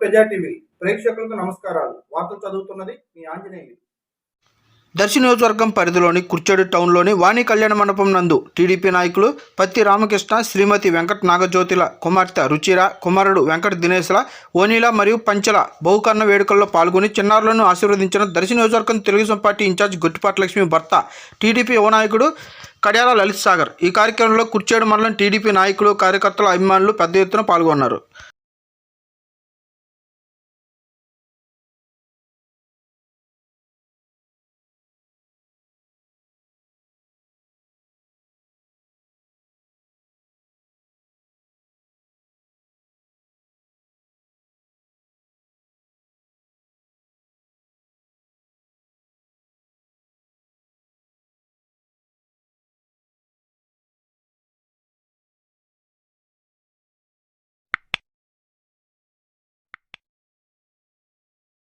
ప్రజా టీవీ. ప్రేక్షకులకు నమస్కారాలు. వార్తలు చదువుతున్నది మీ ఆంజనేయులు. దర్శి నియోజకవర్గం పరిధిలోని కుర్చేడు టౌన్లోని వాణి కళ్యాణ మండపం నందు టీడీపీ నాయకులు పత్తి రామకృష్ణ శ్రీమతి వెంకట నాగజ్యోతిల కుమార్తె రుచిర కుమారుడు వెంకట దినేశ్ల ఓనీల మరియు పంచల బహుకర్ణ వేడుకల్లో పాల్గొని చిన్నారులను ఆశీర్వదించిన దర్శి నియోజకవర్గం Telugu Desam party in charge Guttipati Lakshmi భర్త టీడీపీ యువ నాయకుడు కడియాల లలిత్ సాగర్. ఈ కార్యక్రమంలో కుర్చేడు మండలం టీడీపీ నాయకులు కార్యకర్తల అభిమానులు పెద్ద ఎత్తున పాల్గొన్నారు.